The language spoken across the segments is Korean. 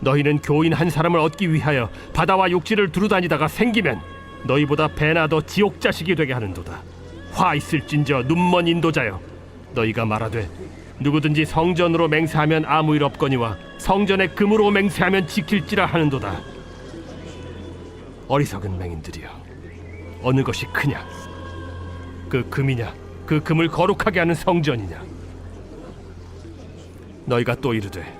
너희는 교인 한 사람을 얻기 위하여 바다와 육지를 두루 다니다가 생기면 너희보다 배나 더 지옥 자식이 되게 하는도다. 화 있을진저 눈먼 인도자여 너희가 말하되 누구든지 성전으로 맹세하면 아무 일 없거니와 성전에 금으로 맹세하면 지킬지라 하는도다. 어리석은 맹인들이여 어느 것이 크냐 그 금이냐 그 금을 거룩하게 하는 성전이냐 너희가 또 이르되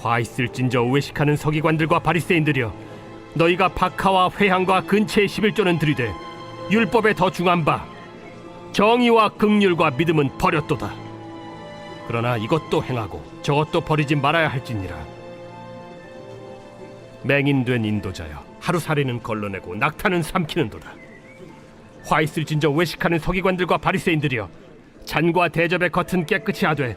화 있을진저 외식하는 서기관들과 바리새인들이여 너희가 박하와 회향과 근처의 11조는 들이되 율법에 더 중한 바 정의와 극률과 믿음은 버렸도다. 그러나 이것도 행하고 저것도 버리지 말아야 할지니라. 맹인된 인도자여 하루살이는 걸러내고 낙타는 삼키는도다. 화 있을진저 외식하는 서기관들과 바리새인들이여 잔과 대접의 겉은 깨끗이 하되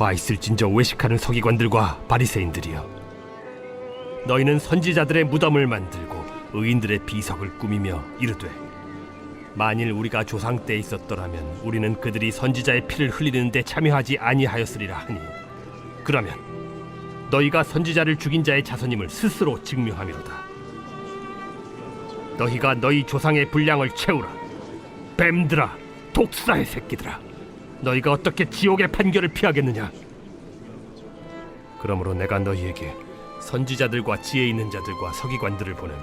화 있을진저 외식하는 서기관들과 바리새인들이여. 너희는 선지자들의 무덤을 만들고 의인들의 비석을 꾸미며 이르되 만일 우리가 조상 때 있었더라면 우리는 그들이 선지자의 피를 흘리는데 참여하지 아니하였으리라 하니 그러면 너희가 선지자를 죽인 자의 자손임을 스스로 증명하미로다. 너희가 너희 조상의 분량을 채우라. 뱀들아 독사의 새끼들아 너희가 어떻게 지옥의 판결을 피하겠느냐 그러므로 내가 너희에게 선지자들과 지혜 있는 자들과 서기관들을 보내매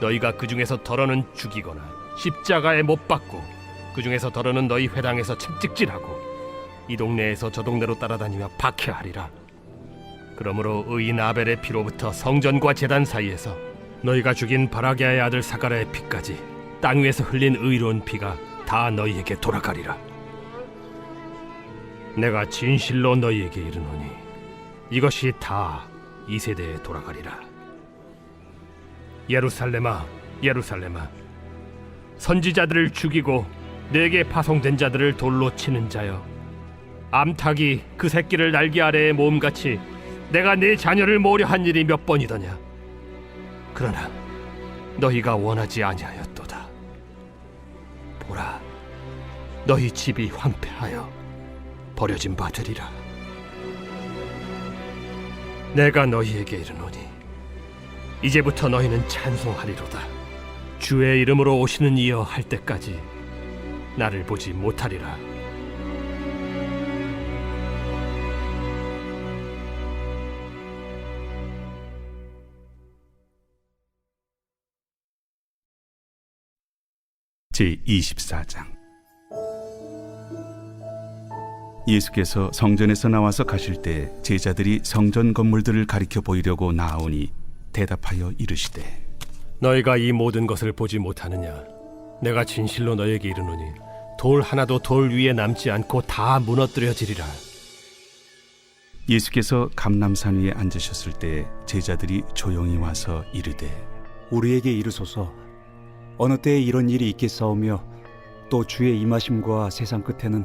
너희가 그 중에서 덜어는 죽이거나 십자가에 못 박고 그 중에서 덜어는 너희 회당에서 채찍질하고 이 동네에서 저 동네로 따라다니며 박해하리라. 그러므로 의인 아벨의 피로부터 성전과 제단 사이에서 너희가 죽인 바라게아의 아들 사가라의 피까지 땅 위에서 흘린 의로운 피가 다 너희에게 돌아가리라. 내가 진실로 너희에게 이르노니 이것이 다 이 세대에 돌아가리라. 예루살렘아, 예루살렘아, 선지자들을 죽이고 내게 파송된 자들을 돌로 치는 자여. 암탉이 그 새끼를 날개 아래에 모음같이 내가 내 자녀를 모려 한 일이 몇 번이더냐 그러나 너희가 원하지 아니하였도다 보라 너희 집이 황폐하여 버려진 바 되리라 내가 너희에게 이르노니 이제부터 너희는 찬송하리로다. 주의 이름으로 오시는 이여 할 때까지 나를 보지 못하리라. 제 24장 예수께서 성전에서 나와서 가실 때 제자들이 성전 건물들을 가리켜 보이려고 나아오니 대답하여 이르시되 너희가 이 모든 것을 보지 못하느냐? 내가 진실로 너에게 이르노니 돌 하나도 돌 위에 남지 않고 다 무너뜨려지리라. 예수께서 감람산 위에 앉으셨을 때 제자들이 조용히 와서 이르되 우리에게 이르소서 어느 때에 이런 일이 있겠사오며 또 주의 임하심과 세상 끝에는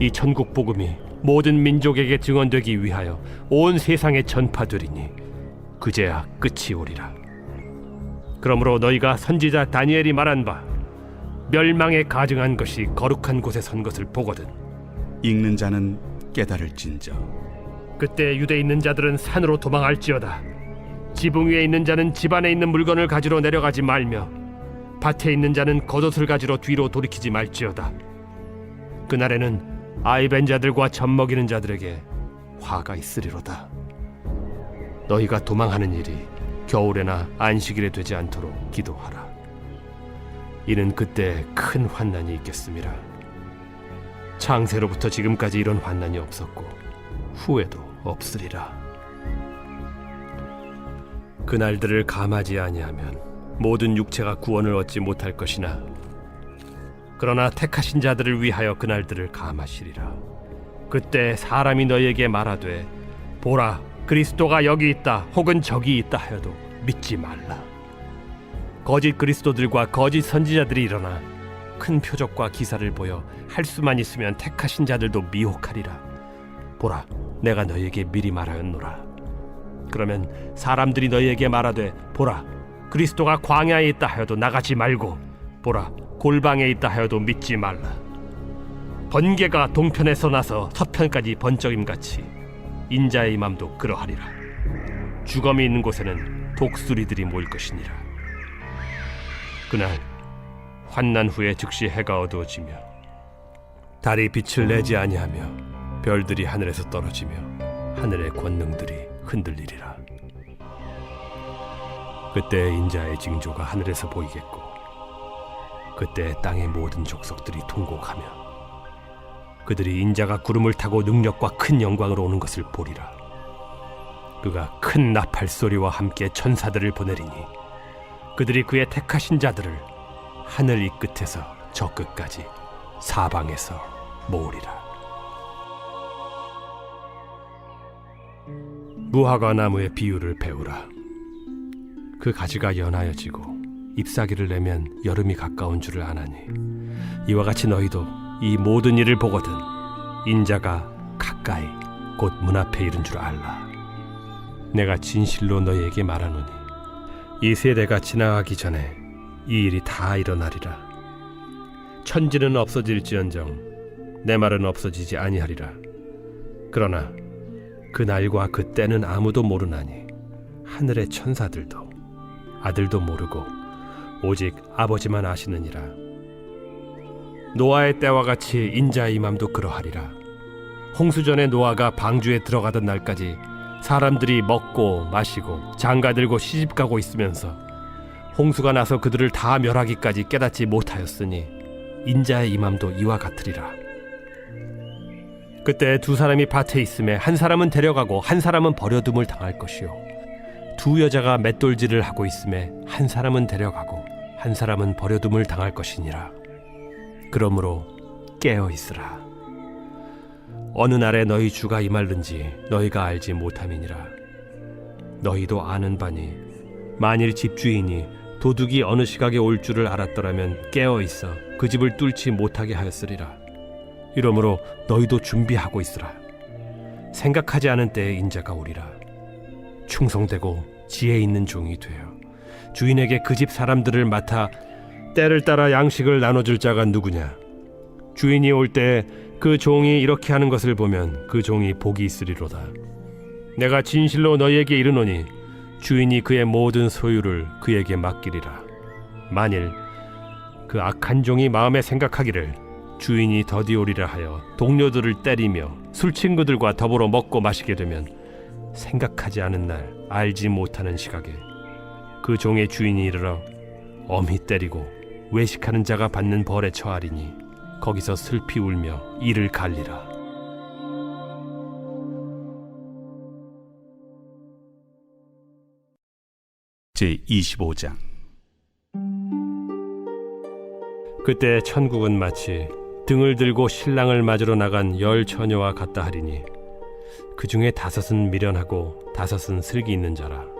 이 천국 복음이 모든 민족에게 증언되기 위하여 온 세상에 전파되리니 그제야 끝이 오리라. 그러므로 너희가 선지자 다니엘이 말한 바 멸망에 가증한 것이 거룩한 곳에 선 것을 보거든. 읽는 자는 깨달을진저 그때 유대 있는 자들은 산으로 도망할지어다. 지붕 위에 있는 자는 집 안에 있는 물건을 가지러 내려가지 말며 밭에 있는 자는 겉옷을 가지러 뒤로 돌이키지 말지어다. 그날에는 아이벤 자들과 젖 먹이는 자들에게 화가 있으리로다. 너희가 도망하는 일이 겨울에나 안식일에 되지 않도록 기도하라. 이는 그때 큰 환난이 있겠습니다. 창세로부터 지금까지 이런 환난이 없었고 후에도 없으리라. 그날들을 감하지 아니하면 모든 육체가 구원을 얻지 못할 것이나 그러나 택하신 자들을 위하여 그날들을 감하시리라. 그때 사람이 너희에게 말하되 보라 그리스도가 여기 있다 혹은 저기 있다 하여도 믿지 말라. 거짓 그리스도들과 거짓 선지자들이 일어나 큰 표적과 기사를 보여 할 수만 있으면 택하신 자들도 미혹하리라. 보라, 내가 너희에게 미리 말하였노라. 그러면 사람들이 너희에게 말하되 보라, 그리스도가 광야에 있다 하여도 나가지 말고 보라, 골방에 있다 하여도 믿지 말라. 번개가 동편에서 나서 서편까지 번쩍임 같이 인자의 맘도 그러하리라. 주검이 있는 곳에는 독수리들이 모일 것이니라. 그날 환난 후에 즉시 해가 어두워지며 달이 빛을 내지 아니하며 별들이 하늘에서 떨어지며 하늘의 권능들이 흔들리리라. 그때 인자의 징조가 하늘에서 보이겠고 그때 땅의 모든 족속들이 통곡하며 그들이 인자가 구름을 타고 능력과 큰 영광으로 오는 것을 보리라. 그가 큰 나팔 소리와 함께 천사들을 보내리니 그들이 그의 택하신 자들을 하늘 이 끝에서 저 끝까지 사방에서 모으리라. 무화과 나무의 비유를 배우라. 그 가지가 연하여지고 잎사귀를 내면 여름이 가까운 줄을 아나니 이와 같이 너희도 이 모든 일을 보거든 인자가 가까이 곧 문 앞에 이른 줄 알라. 내가 진실로 너희에게 말하노니 이 세대가 지나가기 전에 이 일이 다 일어나리라. 천지는 없어질지언정 내 말은 없어지지 아니하리라. 그러나 그 날과 그 때는 아무도 모르나니 하늘의 천사들도 아들도 모르고 오직 아버지만 아시느니라. 노아의 때와 같이 인자의 맘도 그러하리라. 홍수전에 노아가 방주에 들어가던 날까지 사람들이 먹고 마시고 장가들고 시집가고 있으면서 홍수가 나서 그들을 다 멸하기까지 깨닫지 못하였으니 인자의 임함도 이와 같으리라. 그때 두 사람이 밭에 있음에 한 사람은 데려가고 한 사람은 버려둠을 당할 것이요 두 여자가 맷돌질을 하고 있음에 한 사람은 데려가고 한 사람은 버려둠을 당할 것이니라. 그러므로 깨어 있으라. 어느 날에 너희 주가 임할는지 너희가 알지 못함이니라. 너희도 아는 바니 만일 집주인이 도둑이 어느 시각에 올 줄을 알았더라면 깨어 있어 그 집을 뚫지 못하게 하였으리라. 이러므로 너희도 준비하고 있으라. 생각하지 않은 때에 인자가 오리라. 충성되고 지혜 있는 종이 되어 주인에게 그 집 사람들을 맡아 때를 따라 양식을 나눠줄 자가 누구냐? 주인이 올 때 그 종이 이렇게 하는 것을 보면 그 종이 복이 있으리로다. 내가 진실로 너희에게 이르노니 주인이 그의 모든 소유를 그에게 맡기리라. 만일 그 악한 종이 마음에 생각하기를 주인이 더디 오리라 하여 동료들을 때리며 술 친구들과 더불어 먹고 마시게 되면 생각하지 않은 날 알지 못하는 시각에 그 종의 주인이 이르러 엄히 때리고 외식하는 자가 받는 벌에 처하리니 거기서 슬피 울며 이를 갈리라. 제 25장 그때 천국은 마치 등을 들고 신랑을 맞으러 나간 열 처녀와 같다 하리니 그 중에 다섯은 미련하고 다섯은 슬기 있는 자라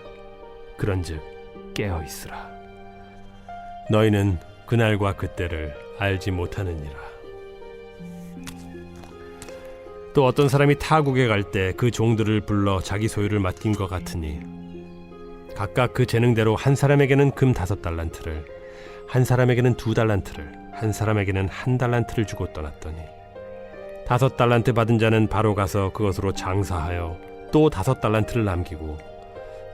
그런즉 깨어 있으라. 너희는 그날과 그때를 알지 못하느니라. 또 어떤 사람이 타국에 갈 때 그 종들을 불러 자기 소유를 맡긴 것 같으니 각각 그 재능대로 한 사람에게는 금 다섯 달란트를 한 사람에게는 두 달란트를 한 사람에게는 한 달란트를 주고 떠났더니 다섯 달란트 받은 자는 바로 가서 그것으로 장사하여 또 다섯 달란트를 남기고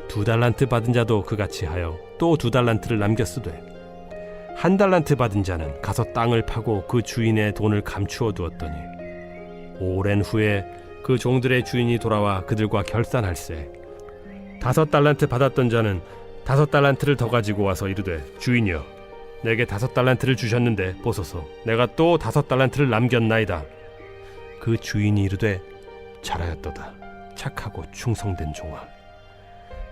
두 달란트 받은 자도 그같이 하여 또 두 달란트를 남겼으되 한 달란트 받은 자는 가서 땅을 파고 그 주인의 돈을 감추어 두었더니 오랜 후에 그 종들의 주인이 돌아와 그들과 결산할세. 다섯 달란트 받았던 자는 다섯 달란트를 더 가지고 와서 이르되 주인이여 내게 다섯 달란트를 주셨는데 보소서. 내가 또 다섯 달란트를 남겼나이다. 그 주인이 이르되 잘하였도다. 착하고 충성된 종아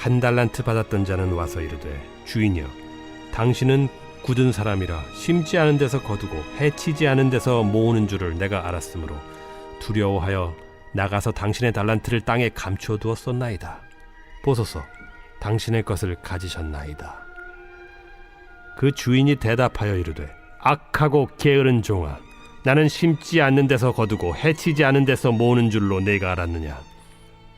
한 달란트 받았던 자는 와서 이르되 주인이여 당신은 굳은 사람이라 심지 않은 데서 거두고 해치지 않은 데서 모으는 줄을 내가 알았으므로 두려워하여 나가서 당신의 달란트를 땅에 감춰 두었었나이다. 보소서, 당신의 것을 가지셨나이다. 그 주인이 대답하여 이르되 악하고 게으른 종아, 나는 심지 않는 데서 거두고 해치지 않은 데서 모으는 줄로 내가 알았느냐?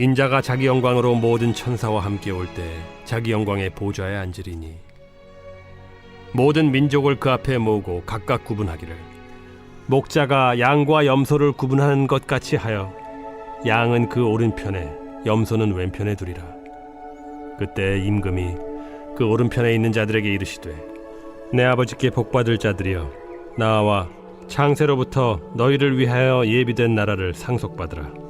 인자가 자기 영광으로 모든 천사와 함께 올 때 자기 영광의 보좌에 앉으리니 모든 민족을 그 앞에 모으고 각각 구분하기를. 목자가 양과 염소를 구분하는 것 같이 하여 양은 그 오른편에 염소는 왼편에 두리라. 그때 임금이 그 오른편에 있는 자들에게 이르시되 내 아버지께 복받을 자들이여 나와 창세로부터 너희를 위하여 예비된 나라를 상속받으라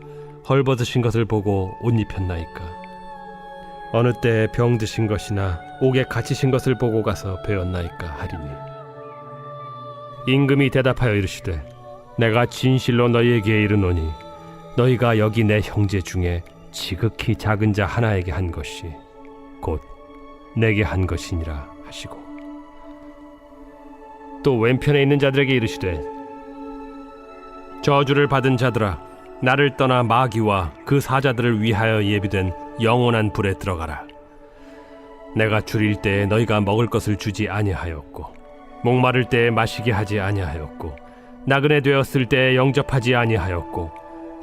헐벗으신 것을 보고 옷 입혔나이까? 어느 때에 병 드신 것이나 옥에 갇히신 것을 보고 가서 배웠나이까 하리니? 임금이 대답하여 이르시되 내가 진실로 너희에게 이르노니 너희가 여기 내 형제 중에 지극히 작은 자 하나에게 한 것이 곧 내게 한 것이니라 하시고. 또 왼편에 있는 자들에게 이르시되 저주를 받은 자들아 나를 떠나 마귀와 그 사자들을 위하여 예비된 영원한 불에 들어가라. 내가 줄일 때에 너희가 먹을 것을 주지 아니하였고 목마를 때에 마시게 하지 아니하였고 나그네 되었을 때에 영접하지 아니하였고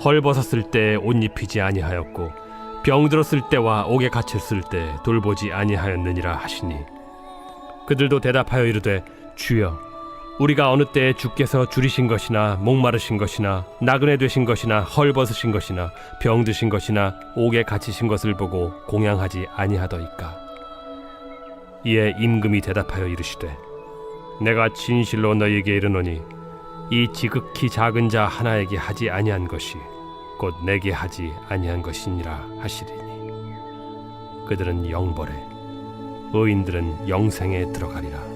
헐벗었을 때에 옷 입히지 아니하였고 병들었을 때와 옥에 갇혔을 때 돌보지 아니하였느니라 하시니 그들도 대답하여 이르되 주여 우리가 어느 때에 주께서 줄이신 것이나 목마르신 것이나 나그네 되신 것이나 헐벗으신 것이나 병드신 것이나 옥에 갇히신 것을 보고 공양하지 아니하더이까? 이에 임금이 대답하여 이르시되 내가 진실로 너희에게 이르노니 이 지극히 작은 자 하나에게 하지 아니한 것이 곧 내게 하지 아니한 것이니라 하시리니. 그들은 영벌에 의인들은 영생에 들어가리라